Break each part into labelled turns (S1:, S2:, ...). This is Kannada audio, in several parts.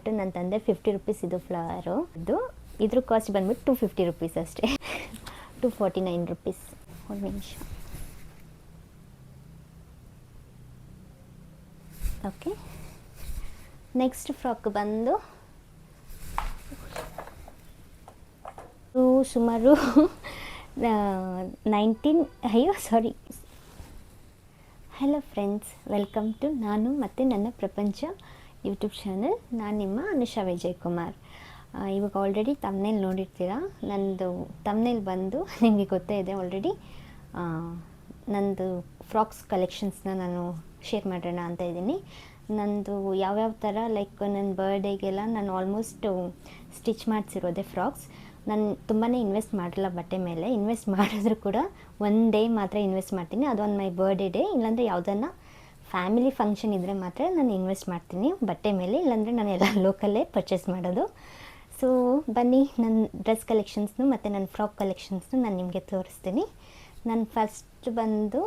S1: ಬಂದುಬಿಟ್ಟು ನನ್ನ ತಂದೆ ಫಿಫ್ಟಿ ರುಪೀಸ್ ಇದು ಫ್ಲವರು ಇದು ಇದ್ರ ಕಾಸ್ಟ್ ಬಂದ್ಬಿಟ್ಟು ಟು ಫಿಫ್ಟಿ ರುಪೀಸ್ ಅಷ್ಟೇ. ಟು ಫಾರ್ಟಿ ನೈನ್ ರುಪೀಸ್ ಒಂದು ನಿಮಿಷ. ಓಕೆ ನೆಕ್ಸ್ಟ್ ಫ್ರಾಕ್ ಬಂದು ಸುಮಾರು ನೈನ್ಟೀನ್ ಅಯ್ಯೋ sorry hello friends welcome to ನಾನು ಮತ್ತು ನನ್ನ ಪ್ರಪಂಚ ಯೂಟ್ಯೂಬ್ ಚಾನಲ್. ನಾನು ನಿಮ್ಮ ಅನುಷಾ ವಿಜಯ್ ಕುಮಾರ್ ಇವಾಗ ಆಲ್ರೆಡಿ ತಮ್ನೇಲ್ ನೋಡಿರ್ತೀರ? ನಂದು ತಮ್ನೇಲ್ ಬಂದು ನಿಮಗೆ ಗೊತ್ತೇ ಇದೆ ಆಲ್ರೆಡಿ ನಂದು ಫ್ರಾಕ್ಸ್ ಕಲೆಕ್ಷನ್ಸ್ನ ನಾನು ಶೇರ್ ಮಾಡೋಣ ಅಂತ ಇದ್ದೀನಿ. ನಂದು ಯಾವ್ಯಾವ ಥರ ಲೈಕ್ ನನ್ನ ಬರ್ಡೇಗೆಲ್ಲ ನಾನು ಆಲ್ಮೋಸ್ಟ್ ಸ್ಟಿಚ್ ಮಾಡಿಸಿರೋದೆ ಫ್ರಾಕ್ಸ್ ನಾನು ತುಂಬಾ ಇನ್ವೆಸ್ಟ್ ಮಾಡಲ್ಲ ಬಟ್ಟೆ ಮೇಲೆ. ಇನ್ವೆಸ್ಟ್ ಮಾಡಿದ್ರು ಕೂಡ ಒನ್ ಡೇ ಮಾತ್ರ ಇನ್ವೆಸ್ಟ್ ಮಾಡ್ತೀನಿ. ಅದೊಂದು ಮೈ ಬರ್ಡೇ ಡೇ ಇಲ್ಲಾಂದರೆ ಯಾವುದನ್ನು ಫ್ಯಾಮಿಲಿ ಫಂಕ್ಷನ್ ಇದ್ದರೆ ಮಾತ್ರ ನಾನು ಇನ್ವೆಸ್ಟ್ ಮಾಡ್ತೀನಿ. ಬಟ್ಟೆ ಮೇಲೆ, ಇಲ್ಲಾಂದರೆ ನಾನು ಎಲ್ಲ ಲೋಕಲ್ಲೇ ಪರ್ಚೇಸ್ ಮಾಡೋದು. ಸೊ ಬನ್ನಿ ನನ್ನ ಡ್ರೆಸ್ ಕಲೆಕ್ಷನ್ಸ್ನು ಮತ್ತು ನನ್ನ ಫ್ರಾಕ್ ಕಲೆಕ್ಷನ್ಸ್ನು ನಾನು ನಿಮಗೆ ತೋರಿಸ್ತೀನಿ. ನಾನು ಫಸ್ಟ್ ಬಂದು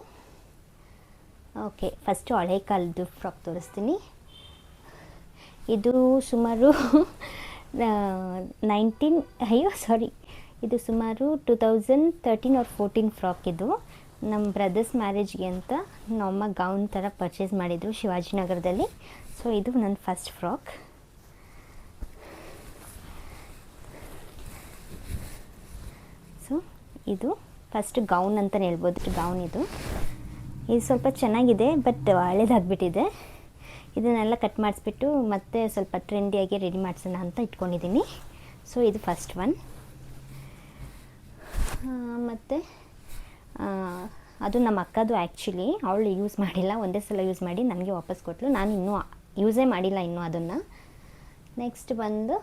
S1: ಓಕೆ ಫಸ್ಟು ಹಳೆ ಕಾಲದ್ದು ಫ್ರಾಕ್ ತೋರಿಸ್ತೀನಿ. ಇದು ಸುಮಾರು ನೈನ್ಟೀನ್ ಅಯ್ಯೋ ಸಾರಿ ಇದು ಸುಮಾರು two thousand thirteen or fourteen frock ಇದು. ನಮ್ಮ ಬ್ರದರ್ಸ್ ಮ್ಯಾರೇಜ್ಗೆ ಅಂತ ನಮ್ಮಮ್ಮ ಗೌನ್ ಥರ ಪರ್ಚೇಸ್ ಮಾಡಿದರು ಶಿವಾಜಿನಗರದಲ್ಲಿ. ಸೊ ಇದು ನನ್ನ ಫಸ್ಟ್ ಫ್ರಾಕ್ ಸೊ ಇದು ಫಸ್ಟ್ ಗೌನ್ ಅಂತಲೇ ಹೇಳ್ಬೋದು. ಗೌನ್ ಇದು. ಇದು ಸ್ವಲ್ಪ ಚೆನ್ನಾಗಿದೆ ಬಟ್ ಹಳೇದಾಗ್ಬಿಟ್ಟಿದೆ. ಇದನ್ನೆಲ್ಲ ಕಟ್ ಮಾಡಿಸ್ಬಿಟ್ಟು ಮತ್ತೆ ಸ್ವಲ್ಪ ಟ್ರೆಂಡಿಯಾಗಿ ರೆಡಿ ಮಾಡಿಸೋಣ ಅಂತ ಇಟ್ಕೊಂಡಿದ್ದೀನಿ ಸೊ ಇದು ಫಸ್ಟ್ ಒನ್ ಮತ್ತು ಅದು ನಮ್ಮ ಅಕ್ಕದು ಆ್ಯಕ್ಚುಲಿ ಅವಳು ಯೂಸ್ ಮಾಡಿಲ್ಲ, ಒಂದೇ ಸಲ ಯೂಸ್ ಮಾಡಿ ನನಗೆ ವಾಪಸ್ ಕೊಟ್ಟಳು ನಾನು ಇನ್ನೂ ಯೂಸೇ ಮಾಡಿಲ್ಲ ಇನ್ನೂ ಅದನ್ನು. ನೆಕ್ಸ್ಟ್ ಬಂದು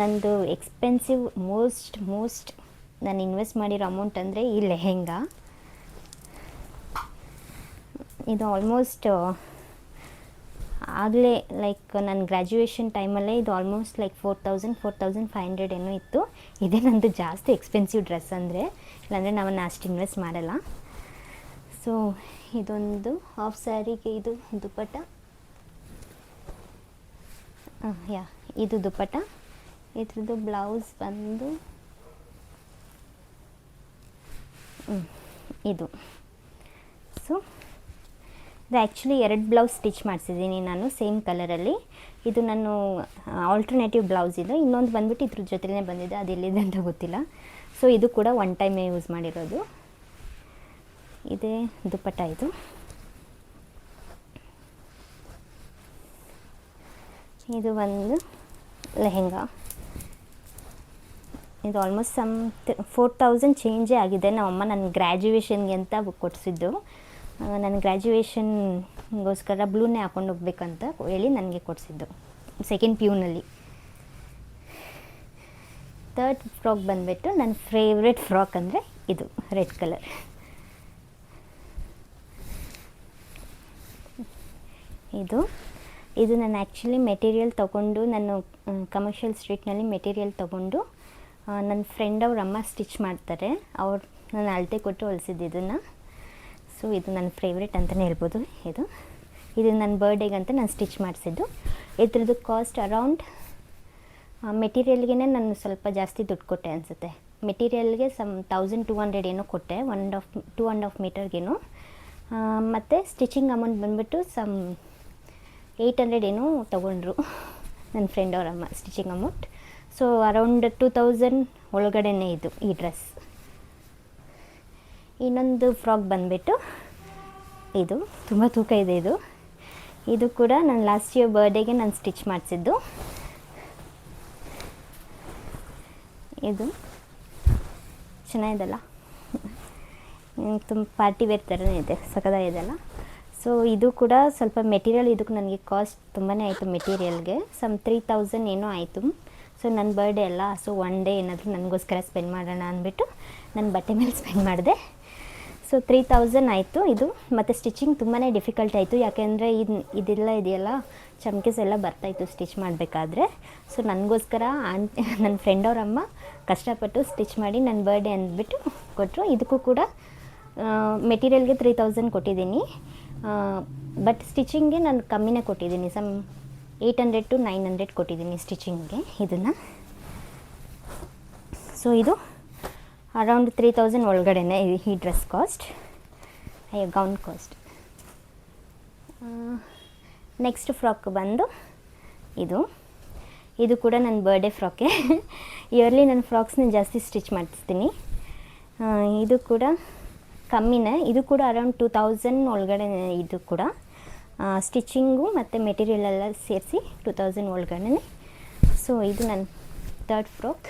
S1: ನಂದು ಎಕ್ಸ್ಪೆನ್ಸಿವ್ ಮೋಸ್ಟ್ ಮೋಸ್ಟ್ ನಾನು ಇನ್ವೆಸ್ಟ್ ಮಾಡಿರೋ ಅಮೌಂಟ್ ಅಂದರೆ ಈ ಲೆಹೆಂಗಾ. ಇದು ಆಲ್ಮೋಸ್ಟ್ ಆಗಲೇ ಲೈಕ್ ನನ್ನ ಗ್ರ್ಯಾಜುಯೇಷನ್ ಟೈಮಲ್ಲೇ ಇದು almost like four thousand four thousand five hundred ಏನೋ ಇತ್ತು. ಇದೇ ನಂದು ಜಾಸ್ತಿ ಎಕ್ಸ್ಪೆನ್ಸಿವ್ ಡ್ರೆಸ್ ಅಂದರೆ. ಇಲ್ಲಾಂದರೆ ನಾವನ್ನು ಅಷ್ಟು ಇನ್ವೆಸ್ಟ್ ಮಾಡಲ್ಲ. ಸೊ ಇದೊಂದು ಹಾಫ್ ಸ್ಯಾರಿಗೆ ಇದು ದುಪ್ಪಟ್ಟ. ಯಾ, ಇದು ದುಪ್ಪಟ್ಟ. ಇದ್ರದ್ದು ಬ್ಲೌಸ್ ಬಂದು ಇದು. ಸೊ ಇದು ಆ್ಯಕ್ಚುಲಿ ಎರಡು ಬ್ಲೌಸ್ ಸ್ಟಿಚ್ ಮಾಡಿಸಿದ್ದೀನಿ ನಾನು ಸೇಮ್ ಕಲರಲ್ಲಿ ಇದು ನಾನು ಆಲ್ಟರ್ನೇಟಿವ್ ಬ್ಲೌಸ್ ಇದು. ಇನ್ನೊಂದು ಬಂದ್ಬಿಟ್ಟು ಇದ್ರ ಜೊತೆಲೇ ಬಂದಿದೆ, ಅದು ಎಲ್ಲಿದೆ ಅಂತ ಗೊತ್ತಿಲ್ಲ. ಸೊ ಇದು ಕೂಡ ಒನ್ ಟೈಮೇ ಯೂಸ್ ಮಾಡಿರೋದು. ಇದೇ ದುಪ್ಪಟ್ಟ ಇದು. ಇದು ಒಂದು ಲೆಹೆಂಗಾ. ಇದು ಆಲ್ಮೋಸ್ಟ್ ಸಮ್ ಫೋರ್ ತೌಸಂಡ್ ಚೇಂಜೇ ಆಗಿದೆ. ನಮ್ಮಮ್ಮ ನನ್ನ ಗ್ರ್ಯಾಜುಯೇಷನ್ಗೆ ಅಂತ ಕೊಡಿಸಿದ್ದು ನನ್ನ ಗ್ರ್ಯಾಜುಯೇಷನ್ಗೋಸ್ಕರ ಬ್ಲೂನೇ ಹಾಕೊಂಡು ಹೋಗ್ಬೇಕಂತ ಹೇಳಿ ನನಗೆ ಕೊಡಿಸಿದ್ದು ಸೆಕೆಂಡ್ ಪ್ಯೂನಲ್ಲಿ ತರ್ಡ್ ಫ್ರಾಕ್ ಬಂದುಬಿಟ್ಟು ನನ್ನ ಫೇವ್ರೆಟ್ ಫ್ರಾಕ್ ಅಂದರೆ ಇದು ರೆಡ್ ಕಲರ್ ಇದು ಇದು ನಾನು ಆ್ಯಕ್ಚುಲಿ ಮೆಟೀರಿಯಲ್ ತೊಗೊಂಡು ನಾನು ಕಮರ್ಷಿಯಲ್ ಸ್ಟ್ರೀಟ್ನಲ್ಲಿ ಮೆಟೀರಿಯಲ್ ತೊಗೊಂಡು ನನ್ನ ಫ್ರೆಂಡ್ ಅವ್ರ ಅಮ್ಮ ಸ್ಟಿಚ್ ಮಾಡ್ತಾರೆ. ಅವ್ರು ನಾನು ಅಳತೆ ಕೊಟ್ಟು ಹೊಲಿಸಿದ್ದು ಇದನ್ನು. ಸೊ, ಇದು ನನ್ನ ಫೇವ್ರೆಟ್ ಅಂತಲೇ ಹೇಳ್ಬೋದು. ಇದು ಇದು ನನ್ನ ಬರ್ಡೇಗಂತ ನಾನು ಸ್ಟಿಚ್ ಮಾಡಿಸಿದ್ದು. ಇದ್ರದ್ದು ಕಾಸ್ಟ್ ಅರೌಂಡ್ ಮೆಟೀರಿಯಲ್ಗೆ ನಾನು ಸ್ವಲ್ಪ ಜಾಸ್ತಿ ದುಡ್ಡು ಕೊಟ್ಟೆ ಅನಿಸುತ್ತೆ. ಮೆಟೀರಿಯಲ್ಗೆ ಸಮ್ ತೌಸಂಡ್ ಟೂ ಹಂಡ್ರೆಡ್ ಏನೋ ಕೊಟ್ಟೆ one half two and half ಮೀಟರ್ಗೇನೋ ಮತ್ತು ಸ್ಟಿಚಿಂಗ್ ಅಮೌಂಟ್ ಬಂದುಬಿಟ್ಟು ಸಮ್ ಏಯ್ಟ್ ಹಂಡ್ರೆಡ್ ಏನೋ ತೊಗೊಂಡ್ರು ನನ್ನ friend ಅವರಮ್ಮ stitching amount so around two thousand ಒಳಗಡೆನೇ ಇದು, ಈ ಡ್ರೆಸ್ ಇನ್ನೊಂದು ಫ್ರಾಕ್ ಬಂದುಬಿಟ್ಟು ಇದು. ತುಂಬ ತೂಕ ಇದೆ ಇದು. ಇದು ಕೂಡ ನಾನು ಲಾಸ್ಟ್ ಇಯರ್ ಬರ್ಡೇಗೆ ನಾನು ಸ್ಟಿಚ್ ಮಾಡಿಸಿದ್ದು. ಇದು. ಚೆನ್ನಾಗಿದೆಲ್ಲ. ತುಂಬ ಪಾರ್ಟಿ ವೇರ್ ಥರನೇ ಇದೆ ಸಖದಾಗಿದೆಲ್ಲ ಸೊ ಇದು ಕೂಡ ಸ್ವಲ್ಪ ಮೆಟೀರಿಯಲ್ ಇದಕ್ಕೆ ನನಗೆ ಕಾಸ್ಟ್ ತುಂಬಾ ಆಯಿತು ಮೆಟೀರಿಯಲ್ಗೆ ಸಮ್ ತ್ರೀ ತೌಸಂಡ್ ಏನೋ ಆಯಿತು. ಸೊ ನನ್ನ ಬರ್ಡೇ ಅಲ್ಲ ಸೊ ಒನ್ ಡೇ ಏನಾದರೂ ನನಗೋಸ್ಕರ ಸ್ಪೆಂಡ್ ಮಾಡೋಣ ಅಂದ್ಬಿಟ್ಟು ನನ್ನ ಬಟ್ಟೆ ಮೇಲೆ ಸ್ಪೆಂಡ್ ಮಾಡಿದೆ. ಸೊ ತ್ರೀ ತೌಸಂಡ್ ಆಯಿತು. ಇದು ಮತ್ತು ಸ್ಟಿಚಿಂಗ್ ತುಂಬಾ ಡಿಫಿಕಲ್ಟ್ ಆಯಿತು. ಯಾಕೆಂದರೆ ಇದು, ಇದೆಲ್ಲ ಇದೆಯಲ್ಲ, ಚಮ್ಕೆಸ್ ಎಲ್ಲ ಬರ್ತಾಯಿತ್ತು ಸ್ಟಿಚ್ ಮಾಡಬೇಕಾದ್ರೆ. ಸೊ ನನಗೋಸ್ಕರ ಆಂಟ್ ನನ್ನ ಫ್ರೆಂಡ್ ಅವ್ರ ಅಮ್ಮ ಕಷ್ಟಪಟ್ಟು ಸ್ಟಿಚ್ ಮಾಡಿ ನನ್ನ ಬರ್ಡೇ ಅಂದ್ಬಿಟ್ಟು ಕೊಟ್ಟರು ಇದಕ್ಕೂ ಕೂಡ ಮೆಟೀರಿಯಲ್ಗೆ ತ್ರೀ ತೌಸಂಡ್ ಕೊಟ್ಟಿದ್ದೀನಿ. ಬಟ್ ಸ್ಟಿಚಿಂಗ್ಗೆ ನಾನು ಕಮ್ಮಿನೇ ಕೊಟ್ಟಿದ್ದೀನಿ. Some eight hundred to nine hundred ಕೊಟ್ಟಿದ್ದೀನಿ ಸ್ಟಿಚಿಂಗ್ಗೆ ಇದನ್ನು. ಸೊ ಇದು ಅರೌಂಡ್ ತ್ರೀ ತೌಸಂಡ್ ಒಳಗಡೆನೆ ಈ- ಡ್ರೆಸ್ ಕಾಸ್ಟ್ ಅಯ್ಯೋ ಗೌನ್ ಕಾಸ್ಟ್ ನೆಕ್ಸ್ಟ್ ಫ್ರಾಕ್ ಬಂದು ಇದು. ಇದು ಕೂಡ ನನ್ನ ಬರ್ಡೇ ಫ್ರಾಕೆ ಇಯರ್ಲಿ ನನ್ನ ಫ್ರಾಕ್ಸ್ನ ಜಾಸ್ತಿ ಸ್ಟಿಚ್ ಮಾಡಿಸ್ತೀನಿ. ಇದು ಕೂಡ ಕಮ್ಮಿನೇ. ಇದು ಕೂಡ ಅರೌಂಡ್ ಟೂ ತೌಸಂಡ್ ಒಳಗಡೆ ಇದು ಕೂಡ. ಸ್ಟಿಚಿಂಗು ಮತ್ತು ಮೆಟೀರಿಯಲ್ ಎಲ್ಲ ಸೇರಿಸಿ ಟೂ ತೌಸಂಡ್ ಒಳಗಡೆ ಸೊ ಇದು ನನ್ನ ತರ್ಡ್ ಫ್ರಾಕ್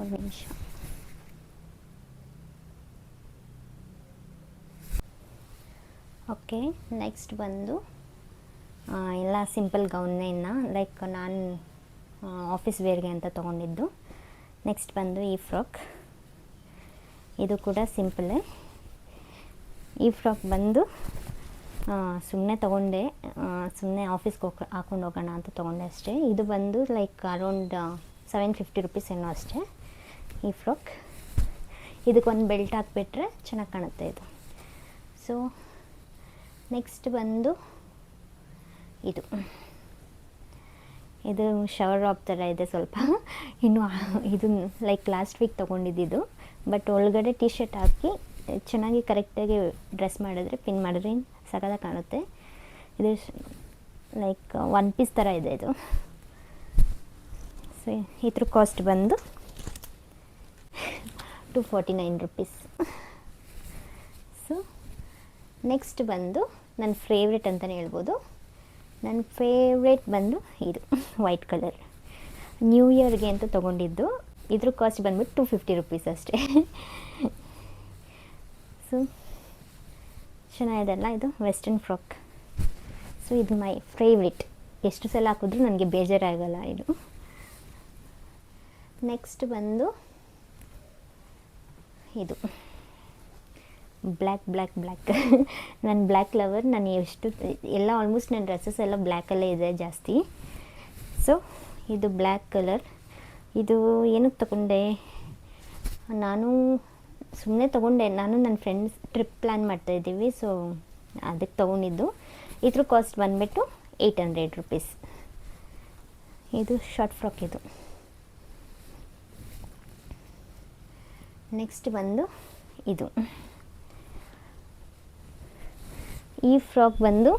S1: ಒಂದು ನಿಮಿಷ ಓಕೆ ನೆಕ್ಸ್ಟ್ ಬಂದು ಎಲ್ಲ ಸಿಂಪಲ್ ಗೌನ್ನೇ ಇನ್ನು ಲೈಕ್ ನಾನು ಆಫೀಸ್ ವೇರ್ಗೆ ಅಂತ ತೊಗೊಂಡಿದ್ದು. ನೆಕ್ಸ್ಟ್ ಬಂದು ಈ ಫ್ರಾಕ್ ಇದು ಕೂಡ ಸಿಂಪಲ್ಲೇ ಈ ಫ್ರಾಕ್ ಬಂದು ಸುಮ್ಮನೆ ತೊಗೊಂಡೆ ಸುಮ್ಮನೆ ಆಫೀಸ್ಗೆ ಹೋಗಿ, ಹಾಕೊಂಡು ಹೋಗೋಣ ಅಂತ ತೊಗೊಂಡೆ ಅಷ್ಟೇ. ಇದು ಬಂದು like around seven fifty rupees ಏನೋ ಅಷ್ಟೇ. ಈ ಫ್ರಾಕ್. ಇದಕ್ಕೊಂದು ಬೆಲ್ಟ್ ಹಾಕ್ಬಿಟ್ರೆ ಚೆನ್ನಾಗಿ ಕಾಣುತ್ತೆ ಇದು. ಸೊ ನೆಕ್ಸ್ಟ್ ಬಂದು ಇದು. ಇದು ಶವರ್ ರಾಪ್ ಥರ ಇದೆ ಸ್ವಲ್ಪ. ಇನ್ನು ಇದು ಲೈಕ್ ಲಾಸ್ಟ್ ವೀಕ್ ತೊಗೊಂಡಿದ್ದು ಬಟ್ ಒಳಗಡೆ ಟಿ ಶರ್ಟ್ ಹಾಕಿ ಚೆನ್ನಾಗಿ ಕರೆಕ್ಟಾಗಿ ಡ್ರೆಸ್ ಮಾಡಿದ್ರೆ ಪಿನ್ ಮಾಡಿದ್ರೆ ಸಕದ ಕಾಣುತ್ತೆ. ಇದು ಲೈಕ್ ಒನ್ ಪೀಸ್ ಥರ ಇದೆ ಇದು. ಸೊ ಇದ್ರ ಕಾಸ್ಟ್ ಬಂದು two forty nine rupees so next ಬಂದು ನನ್ನ ಫೇವ್ರೆಟ್ ಅಂತಲೇ ಹೇಳ್ಬೋದು. ನನ್ನ ಫೇವ್ರೇಟ್ ಬಂದು ಇದು ವೈಟ್ ಕಲರ್ ನ್ಯೂ ಇಯರ್ಗೆ ಅಂತ ತೊಗೊಂಡಿದ್ದು. ಇದ್ರ ಕಾಸ್ಟ್ ಬಂದ್ಬಿಟ್ಟು ಟು ಫಿಫ್ಟಿ ರುಪೀಸ್ ಅಷ್ಟೇ. ಸೊ ಚೆನ್ನಾಗಿದೆ ಅಲ್ಲ ಇದು ವೆಸ್ಟರ್ನ್ ಫ್ರಾಕ್ ಸೊ ಇದು ಮೈ ಫೇವ್ರೇಟ್ ಎಷ್ಟು ಸಲ ಹಾಕಿದ್ರೂ ನನಗೆ ಬೇಜಾರಾಗಲ್ಲ ಇದು. ನೆಕ್ಸ್ಟ್ ಬಂದು ಇದು. ಬ್ಲ್ಯಾಕ್ ಬ್ಲ್ಯಾಕ್ ಬ್ಲ್ಯಾಕ್ ನಾನು ಬ್ಲ್ಯಾಕ್ ಲವರ್ ನಾನು ಎಷ್ಟು, ಎಲ್ಲ ಆಲ್ಮೋಸ್ಟ್ ನನ್ನ ಡ್ರೆಸ್ಸಸ್ ಎಲ್ಲ ಬ್ಲ್ಯಾಕಲ್ಲೇ ಇದೆ ಜಾಸ್ತಿ. ಸೊ ಇದು ಬ್ಲ್ಯಾಕ್ ಕಲರ್ ಇದು ಏನಕ್ಕೆ ತಗೊಂಡೆ? ನಾನು ಸುಮ್ಮನೆ ತೊಗೊಂಡೆ. ನಾನು ನನ್ನ ಫ್ರೆಂಡ್ಸ್ ಟ್ರಿಪ್ ಪ್ಲ್ಯಾನ್ ಮಾಡ್ತಾಯಿದ್ದೀವಿ ಸೊ ಅದಕ್ಕೆ ತೊಗೊಂಡಿದ್ದು. ಇದ್ರ ಕಾಸ್ಟ್ ಬಂದುಬಿಟ್ಟು ಏಯ್ಟ್ ಹಂಡ್ರೆಡ್ ರುಪೀಸ್ ಇದು ಶಾರ್ಟ್ ಫ್ರಾಕ್ ಇದು. ನೆಕ್ಸ್ಟ್ ಬಂದು ಇದು. ಈ ಫ್ರಾಕ್ ಬಂದು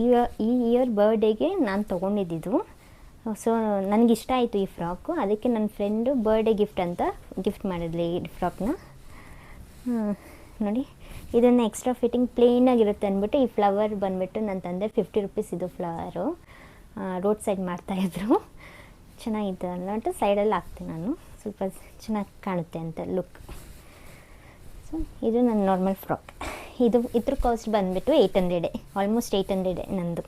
S1: ಈ ಈ ಇಯರ್ ಬರ್ಡೇಗೆ ನಾನು ತೊಗೊಂಡಿದ್ದು ಸೊ ನನಗಿಷ್ಟ ಆಯಿತು ಈ ಫ್ರಾಕು. ಅದಕ್ಕೆ ನನ್ನ ಫ್ರೆಂಡು ಬರ್ಡೇ ಗಿಫ್ಟ್ ಅಂತ ಗಿಫ್ಟ್ ಮಾಡಿದ್ಲಿ ಈ ಫ್ರಾಕ್ನ. ನೋಡಿ. ಇದನ್ನು ಎಕ್ಸ್ಟ್ರಾ ಫಿಟ್ಟಿಂಗ್ ಪ್ಲೇನಾಗಿರುತ್ತೆ ಅಂದ್ಬಿಟ್ಟು ಈ ಫ್ಲವರ್ ಬಂದುಬಿಟ್ಟು ನನ್ನ ತಂದೆ ಫಿಫ್ಟಿ ರುಪೀಸ್ ಇದು ಫ್ಲವರು ರೋಡ್ ಸೈಡ್ ಮಾಡ್ತಾಯಿದ್ರು ಚೆನ್ನಾಗಿತ್ತು ಅಂದ್ಬಿಟ್ಟು ಸೈಡಲ್ಲಿ ಹಾಕ್ತೀನಿ ನಾನು. ಸ್ವಲ್ಪ ಚೆನ್ನಾಗಿ ಕಾಣುತ್ತೆ ಅಂತ ಲುಕ್ ಸೊ ಇದು ನನ್ನ ನಾರ್ಮಲ್ ಫ್ರಾಕ್ ಇದು ಇದ್ರ ಕಾಸ್ಟ್ ಬಂದುಬಿಟ್ಟು ಏಯ್ಟ್ ಹಂಡ್ರೆಡೆ ಆಲ್ಮೋಸ್ಟ್ ಏಯ್ಟ್ ಹಂಡ್ರೆಡೆ ನಂದು.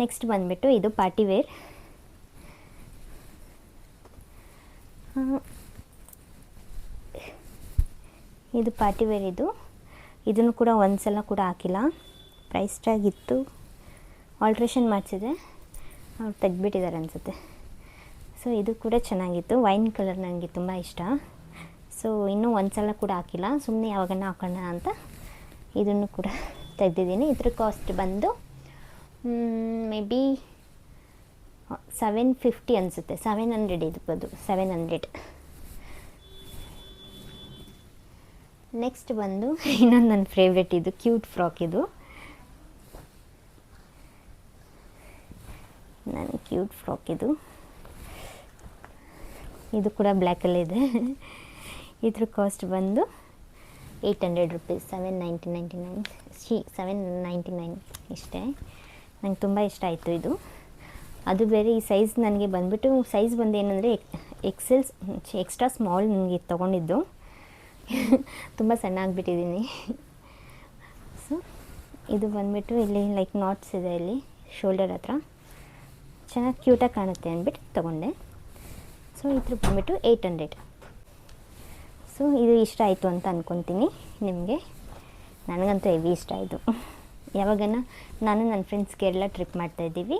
S1: ನೆಕ್ಸ್ಟ್ ಬಂದುಬಿಟ್ಟು ಇದು ಪಾರ್ಟಿ ವೇರ್ ಇದು ಪಾರ್ಟಿ ವೇರ್ ಇದು. ಇದನ್ನು ಕೂಡ ಒಂದು ಸಲ ಕೂಡ ಹಾಕಿಲ್ಲ. ಪ್ರೈಸ್ ಟ್ಯಾಗ್ ಇತ್ತು ಆಲ್ಟ್ರೇಷನ್ ಮಾಡಿಸಿದೆ. ಅವ್ರು ತೆಗ್ದುಬಿಟ್ಟಿದ್ದಾರೆ ಅನಿಸುತ್ತೆ. ಸೊ ಇದು ಕೂಡ ಚೆನ್ನಾಗಿತ್ತು. ವೈನ್ ಕಲರ್ ನನಗೆ ತುಂಬ ಇಷ್ಟ. ಸೊ ಇನ್ನೂ ಒಂದು ಸಲ ಕೂಡ ಹಾಕಿಲ್ಲ. ಸುಮ್ಮನೆ ಯಾವಾಗನ ಹಾಕೋಣ ಅಂತ ಇದನ್ನು ಕೂಡ ತೆಗೆದಿದ್ದೀನಿ. ಇದ್ರ ಕಾಸ್ಟ್ ಬಂದು ಮೇ ಬಿ ಸೆವೆನ್ ಫಿಫ್ಟಿ ಅನಿಸುತ್ತೆ. ಸೆವೆನ್ ಹಂಡ್ರೆಡ್ ಇರ್ಬೋದು. ಸೆವೆನ್ ಹಂಡ್ರೆಡ್ ನೆಕ್ಸ್ಟ್ ಬಂದು, ಇನ್ನೊಂದು ನನ್ನ ಫೇವ್ರೆಟ್ ಇದು ಕ್ಯೂಟ್ ಫ್ರಾಕ್ ಇದು. ನನ್ನ ಕ್ಯೂಟ್ ಫ್ರಾಕ್ ಇದು. ಇದು ಕೂಡ ಬ್ಲ್ಯಾಕಲ್ಲಿದೆ ಇದ್ರ ಕಾಸ್ಟ್ ಬಂದು eight hundred rupees seven ninety ninety nine C seven ninety nine ಇಷ್ಟೇ. ನಂಗೆ ತುಂಬ ಇಷ್ಟ ಆಯಿತು ಇದು. ಅದು ಬೇರೆ ಈ ಸೈಜ್ ನನಗೆ ಬಂದುಬಿಟ್ಟು ಸೈಜ್ ಬಂದು ಏನಂದರೆ ಎಕ್ಸೆಲ್ಸ್ ಎಕ್ಸ್ಟ್ರಾ ಸ್ಮಾಲ್ ನನಗೆ ತೊಗೊಂಡಿದ್ದು. ತುಂಬ ಸಣ್ಣ ಆಗಿಬಿಟ್ಟಿದ್ದೀನಿ ಸೊ ಇದು ಬಂದುಬಿಟ್ಟು ಇಲ್ಲಿ ಲೈಕ್ ನಾಟ್ಸ್ ಇದೆ ಇಲ್ಲಿ ಶೋಲ್ಡರ್ ಹತ್ರ. ಚೆನ್ನಾಗಿ ಕ್ಯೂಟಾಗಿ ಕಾಣುತ್ತೆ ಅಂದ್ಬಿಟ್ಟು ತೊಗೊಂಡೆ. ಸೊ ಇದ್ರ ಬಂದುಬಿಟ್ಟು ಏಯ್ಟ್ ಹಂಡ್ರೆಡ್ ಸೊ ಇದು ಇಷ್ಟ ಆಯಿತು ಅಂತ ಅಂದ್ಕೊತೀನಿ ನಿಮಗೆ. ನನಗಂತೂ ಹೆವಿ ಇಷ್ಟ ಆಯಿತು ಯಾವಾಗನ ನಾನು ನನ್ನ ಫ್ರೆಂಡ್ಸ್ ಕೇರಳ ಟ್ರಿಪ್ ಮಾಡ್ತಾಯಿದ್ದೀವಿ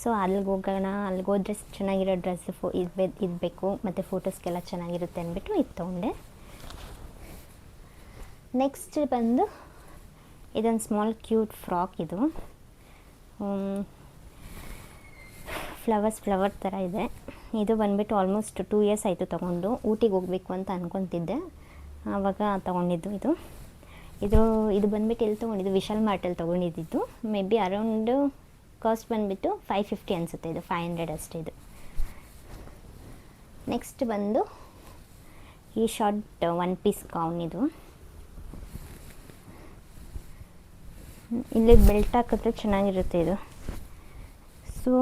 S1: ಸೊ ಅಲ್ಲಿಗೆ ಹೋಗೋಣ, ಅಲ್ಲಿಗೆ ಹೋದ್ರೆ ಚೆನ್ನಾಗಿರೋ ಡ್ರೆಸ್ ಫೋ, ಇದ್ಬೇ ಇರಬೇಕು ಮತ್ತು ಫೋಟೋಸ್ಗೆಲ್ಲ ಚೆನ್ನಾಗಿರುತ್ತೆ ಅಂದ್ಬಿಟ್ಟು ಇದು ತೊಗೊಂಡೆ. ನೆಕ್ಸ್ಟ್ ಬಂದು ಇದೊಂದು ಸ್ಮಾಲ್ ಕ್ಯೂಟ್ ಫ್ರಾಕ್ ಇದು. ಫ್ಲವರ್ಸ್ ಫ್ಲವರ್ ಥರ ಇದೆ. ಇದು ಬಂದುಬಿಟ್ಟು ಆಲ್ಮೋಸ್ಟ್ ಟೂ ಇಯರ್ಸ್ ಆಯಿತು ತೊಗೊಂಡು ಊಟಿಗೆ ಹೋಗಬೇಕು ಅಂತ ಅಂದ್ಕೊತಿದ್ದೆ ಆವಾಗ ತೊಗೊಂಡಿದ್ದು ಇದು. ಇದು ಇದು ಬಂದುಬಿಟ್ಟು ಎಲ್ಲಿ ತೊಗೊಂಡಿದ್ದು? ವಿಶಾಲ್ ಮಾರ್ಟಲ್ಲಿ ತೊಗೊಂಡಿದ್ದು ಮೇ ಬಿ ಅರೌಂಡು ಕಾಸ್ಟ್ ಬಂದುಬಿಟ್ಟು ಫೈವ್ ಫಿಫ್ಟಿ ಅನಿಸುತ್ತೆ ಇದು ಫೈವ್ ಹಂಡ್ರೆಡ್ ಅಷ್ಟೇ ಇದು. ನೆಕ್ಸ್ಟ್ ಬಂದು ಈ ಶಾರ್ಟ್ ಒನ್ ಪೀಸ್ ಗೌನ್ ಇದು. ಇಲ್ಲಿ ಬೆಲ್ಟ್ ಹಾಕಿದ್ರೆ ಚೆನ್ನಾಗಿರುತ್ತೆ ಇದು. ಸೊ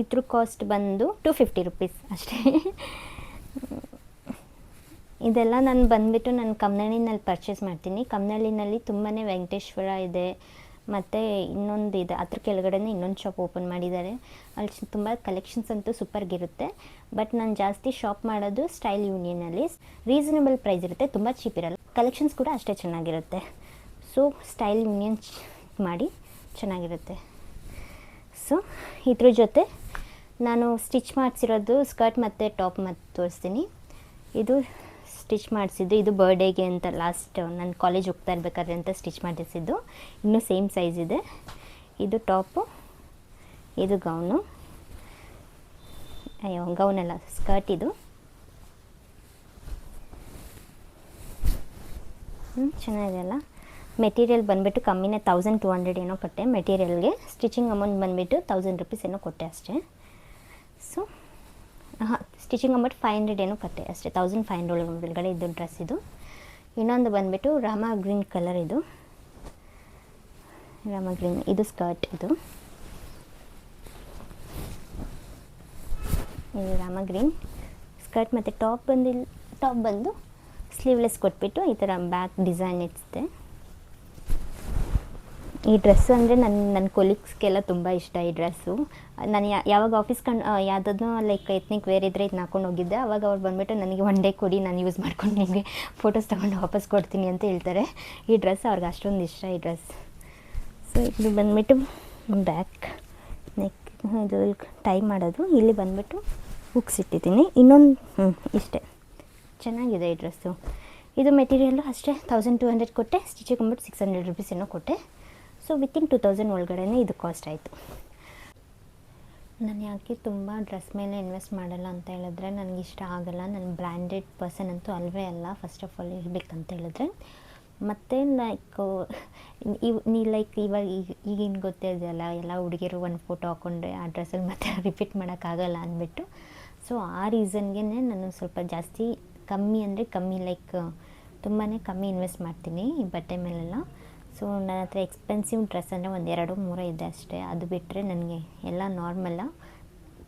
S1: ಇದ್ರ ಕಾಸ್ಟ್ ಬಂದು ಟು ಫಿಫ್ಟಿ ರುಪೀಸ್ ಅಷ್ಟೇ. ಇದೆಲ್ಲ ನಾನು ಬಂದುಬಿಟ್ಟು ನಾನು ಕಮ್ನಳ್ಳಿನಲ್ಲಿ ಪರ್ಚೇಸ್ ಮಾಡ್ತೀನಿ. ಕಮ್ನಳ್ಳಿನಲ್ಲಿ ತುಂಬಾ ವೆಂಕಟೇಶ್ವರ ಇದೆ. ಮತ್ತು ಇನ್ನೊಂದು ಇದೆ, ಅದ್ರ ಕೆಳಗಡೆನೇ ಇನ್ನೊಂದು ಶಾಪ್ ಓಪನ್ ಮಾಡಿದ್ದಾರೆ. ಅಲ್ಲಿ ತುಂಬ ಕಲೆಕ್ಷನ್ಸ್ ಅಂತೂ ಸೂಪರ್ಗಿರುತ್ತೆ ಬಟ್ ನಾನು ಜಾಸ್ತಿ ಶಾಪ್ ಮಾಡೋದು ಸ್ಟೈಲ್ ಯೂನಿಯನಲ್ಲಿ ರೀಸನಬಲ್ ಪ್ರೈಸ್ ಇರುತ್ತೆ, ತುಂಬ ಚೀಪ್ ಇರಲ್ಲ. ಕಲೆಕ್ಷನ್ಸ್ ಕೂಡ ಅಷ್ಟೇ ಚೆನ್ನಾಗಿರುತ್ತೆ. ಸೊ ಸ್ಟೈಲ್ ಯೂನಿಯನ್ ಮಾಡಿ ಚೆನ್ನಾಗಿರುತ್ತೆ. ಸೊ ಇದ್ರ ಜೊತೆ ನಾನು ಸ್ಟಿಚ್ ಮಾಡಿಸಿರೋದು ಸ್ಕರ್ಟ್ ಮತ್ತು ಟಾಪ್ ಮತ್ತು ತೋರಿಸ್ತೀನಿ. ಇದು ಸ್ಟಿಚ್ ಮಾಡಿಸಿದ್ದು. ಇದು ಬರ್ಡೇಗೆ ಅಂತ ಲಾಸ್ಟ್ ನಾನು ಕಾಲೇಜ್ ಹೋಗ್ತಾ ಇರ್ಬೇಕಾದ್ರೆ ಅಂತ ಸ್ಟಿಚ್ ಮಾಡಿಸಿದ್ದು. ಇನ್ನೂ ಸೇಮ್ ಸೈಜ್ ಇದೆ. ಇದು ಟಾಪು, ಇದು ಗೌನು. ಅಯ್ಯೋ, ಗೌನಲ್ಲ, ಸ್ಕರ್ಟ್ ಇದು. ಹ್ಞೂ ಚೆನ್ನಾಗಿದೆಯಲ್ಲ ಮೆಟೀರಿಯಲ್ ಬಂದುಬಿಟ್ಟು ಕಮ್ಮಿನೇ ತೌಸಂಡ್ ಟು ಹಂಡ್ರೆಡ್ ಏನೋ ಕೊಟ್ಟೆ. ಮೆಟೀರಿಯಲ್ಗೆ ಸ್ಟಿಚಿಂಗ್ ಅಮೌಂಟ್ ಬಂದುಬಿಟ್ಟು ತೌಸಂಡ್ ರುಪೀಸ್ ಏನೋ ಕೊಟ್ಟೆ ಅಷ್ಟೇ. ಸೊ ಹಾಂ ಸ್ಟಿಚಿಂಗ್ ಅಮೌಂಟ್ ಫೈವ್ ಹಂಡ್ರೆಡ್ ಏನೋ ಕೊಟ್ಟೆ ಅಷ್ಟೇ. ತೌಸಂಡ್ ಫೈವ್ ಹಂಡ್ರೆಡ್ ಒಳಗಡೆ ಇದು ಡ್ರೆಸ್ ಇದು. ಇನ್ನೊಂದು ಬಂದುಬಿಟ್ಟು ರಾಮ ಗ್ರೀನ್ ಕಲರ್ ಇದು. ರಾಮ ಗ್ರೀನ್ ಇದು ಸ್ಕರ್ಟ್ ಇದು. ಇದು ರಾಮ ಗ್ರೀನ್ ಸ್ಕರ್ಟ್ ಮತ್ತು ಟಾಪ್ ಬಂದಿಲ್ಲ ಟಾಪ್ ಬಂದು ಸ್ಲೀವ್ಲೆಸ್ ಕೊಟ್ಬಿಟ್ಟು ಈ ಥರ ಬ್ಯಾಕ್ ಡಿಸೈನ್ ಇಡ್ಸುತ್ತೆ ಈ ಡ್ರೆಸ್ ಅಂದರೆ ನನ್ನ ನನ್ನ ಕೊಲೀಗ್ಸ್ಗೆಲ್ಲ ತುಂಬ ಇಷ್ಟ ಈ ಡ್ರೆಸ್ಸು ನಾನು ಯಾವಾಗ ಆಫೀಸ್ ಕಣ್ ಯಾವುದಾದ್ರೂ ಲೈಕ್ ಎತ್ನಿಕ್ ವೇರ್ ಇದ್ದರೆ ಇದು ಹಾಕೊಂಡು ಹೋಗಿದ್ದೆ. ಅವಾಗ ಅವ್ರು ಬಂದುಬಿಟ್ಟು ನನಗೆ ಒನ್ ಡೇ ಕೊಡಿ, ನಾನು ಯೂಸ್ ಮಾಡ್ಕೊಂಡು ನಿಮಗೆ ಫೋಟೋಸ್ ತೊಗೊಂಡು ವಾಪಸ್ ಕೊಡ್ತೀನಿ ಅಂತ ಹೇಳ್ತಾರೆ. ಈ ಡ್ರೆಸ್ ಅವ್ರಿಗೆ ಅಷ್ಟೊಂದು ಇಷ್ಟ ಈ ಡ್ರೆಸ್ ಸೊ ಇದು ಬಂದುಬಿಟ್ಟು ಬ್ಯಾಕ್ ನೆಕ್ ಇದು ಟೈ ಮಾಡೋದು. ಇಲ್ಲಿ ಬಂದುಬಿಟ್ಟು ಇಟ್ಟಿದ್ದೀನಿ. ಇನ್ನೊಂದು ಹ್ಞೂ ಇಷ್ಟೇ. ಚೆನ್ನಾಗಿದೆ ಈ ಡ್ರೆಸ್ಸು ಇದು ಮೆಟೀರಿಯಲ್ಲು ಅಷ್ಟೇ ತೌಸಂಡ್ ಟು ಹಂಡ್ರೆಡ್ ಕೊಟ್ಟೆ. ಸ್ಟಿಚಿಗೆ ಬಂದ್ಬಿಟ್ಟು ಸಿಕ್ಸ್ ಹಂಡ್ರೆಡ್ ರುಪೀಸ್ ಏನೋ ಕೊಟ್ಟೆ. ಸೊ ವಿತಿನ್ ಟು ತೌಸಂಡ್ ಒಳಗಡೆ ಇದು ಕಾಸ್ಟ್ ಆಯಿತು. ನಾನು ಯಾಕೆ ತುಂಬ ಡ್ರೆಸ್ ಮೇಲೆ ಇನ್ವೆಸ್ಟ್ ಮಾಡಲ್ಲ ಅಂತ ಹೇಳಿದ್ರೆ ನನಗೆ ಇಷ್ಟ ಆಗಲ್ಲ. ನಾನು ಬ್ರ್ಯಾಂಡೆಡ್ ಪರ್ಸನ್ ಅಂತೂ ಅಲ್ವೇ ಅಲ್ಲ. ಫಸ್ಟ್ ಆಫ್ ಆಲ್ ಇರಬೇಕಂತ ಹೇಳಿದ್ರೆ. ಮತ್ತು ಲೈಕ್ ಇವ್ ನೀ ಲೈಕ್ ಇವಾಗ ಈಗ ಈಗಿನ ಗೊತ್ತೇ ಇದೆಯಲ್ಲ ಎಲ್ಲ ಹುಡುಗಿಯರು ಒಂದು ಫೋಟೋ ಹಾಕ್ಕೊಂಡ್ರೆ ಆ ಡ್ರೆಸ್ಸಲ್ಲಿ ಮತ್ತೆ ರಿಪೀಟ್ ಮಾಡೋಕ್ಕಾಗಲ್ಲ ಅಂದ್ಬಿಟ್ಟು. ಸೊ ಆ ರೀಸನ್ಗೆ ನಾನು ಸ್ವಲ್ಪ ಜಾಸ್ತಿ ಕಮ್ಮಿ ಅಂದರೆ ಕಮ್ಮಿ ಲೈಕ್ ತುಂಬಾ ಕಮ್ಮಿ ಇನ್ವೆಸ್ಟ್ ಮಾಡ್ತೀನಿ ಈ ಬಟ್ಟೆ ಮೇಲೆಲ್ಲ. ಸೊ ನನ್ನ ಹತ್ರ ಎಕ್ಸ್ಪೆನ್ಸಿವ್ ಡ್ರೆಸ್ ಅಂದರೆ ಒಂದು ಎರಡು, ಮೂರು ಇದೆ ಅಷ್ಟೇ. ಅದು ಬಿಟ್ಟರೆ ನನಗೆ ಎಲ್ಲ ನಾರ್ಮಲ್ಲ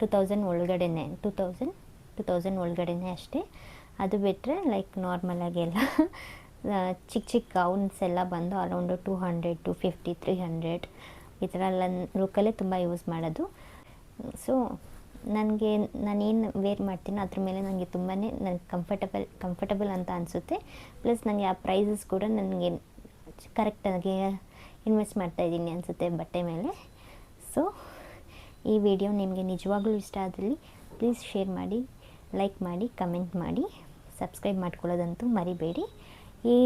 S1: ಟು ತೌಸಂಡ್ ಒಳಗಡೆನೆ ಟು ತೌಸಂಡ್ ಟು ತೌಸಂಡ್ ಒಳಗಡೆನೆ ಅಷ್ಟೇ. ಅದು ಬಿಟ್ಟರೆ ಲೈಕ್ ನಾರ್ಮಲಾಗಿ ಎಲ್ಲ. ಚಿಕ್ಕ ಚಿಕ್ಕ ಗೌನ್ಸ್ ಎಲ್ಲ ಬಂದು around two hundred two fifty three hundred ಈ ಥರ ಎಲ್ಲ ಲುಕ್ಕಲ್ಲೇ ತುಂಬ ಯೂಸ್ ಮಾಡೋದು. ಸೊ ನನಗೆ, ನಾನೇನು ವೇರ್ ಮಾಡ್ತೀನೋ ಅದ್ರ ಮೇಲೆ ನನಗೆ ತುಂಬಾ ನನಗೆ ಕಂಫರ್ಟಬಲ್ ಕಂಫರ್ಟಬಲ್ ಅಂತ ಅನಿಸುತ್ತೆ. ಪ್ಲಸ್ ನನಗೆ ಆ ಪ್ರೈಸಸ್ ಕೂಡ ನನಗೆ ಕರೆಕ್ಟಾಗಿ ಇನ್ವೆಸ್ಟ್ ಮಾಡ್ತಾಯಿದ್ದೀನಿ ಅನಿಸುತ್ತೆ ಬಟ್ಟೆ ಮೇಲೆ. ಸೊ ಈ ವಿಡಿಯೋ ನಿಮಗೆ ನಿಜವಾಗ್ಲೂ ಇಷ್ಟ ಆದಲ್ಲಿ ಪ್ಲೀಸ್ ಶೇರ್ ಮಾಡಿ ಲೈಕ್ ಮಾಡಿ ಕಮೆಂಟ್ ಮಾಡಿ ಸಬ್ಸ್ಕ್ರೈಬ್ ಮಾಡ್ಕೊಳ್ಳೋದಂತೂ ಮರಿಬೇಡಿ. ಈ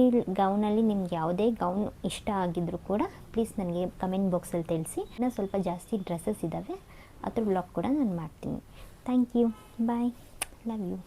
S1: ಗೌನಲ್ಲಿ ನಿಮ್ಗೆ ಯಾವುದೇ ಗೌನ್ ಇಷ್ಟ ಆಗಿದ್ದರೂ ಕೂಡ ಪ್ಲೀಸ್ ನನಗೆ ಕಮೆಂಟ್ ಬಾಕ್ಸಲ್ಲಿ ತಿಳಿಸಿ. ಇನ್ನೂ ಸ್ವಲ್ಪ ಜಾಸ್ತಿ ಡ್ರೆಸ್ಸಸ್ ಇದ್ದಾವೆ ಅದ್ರ ಬ್ಲಾಗ್ ಕೂಡ ನಾನು ಮಾಡ್ತೀನಿ. Thank you bye love you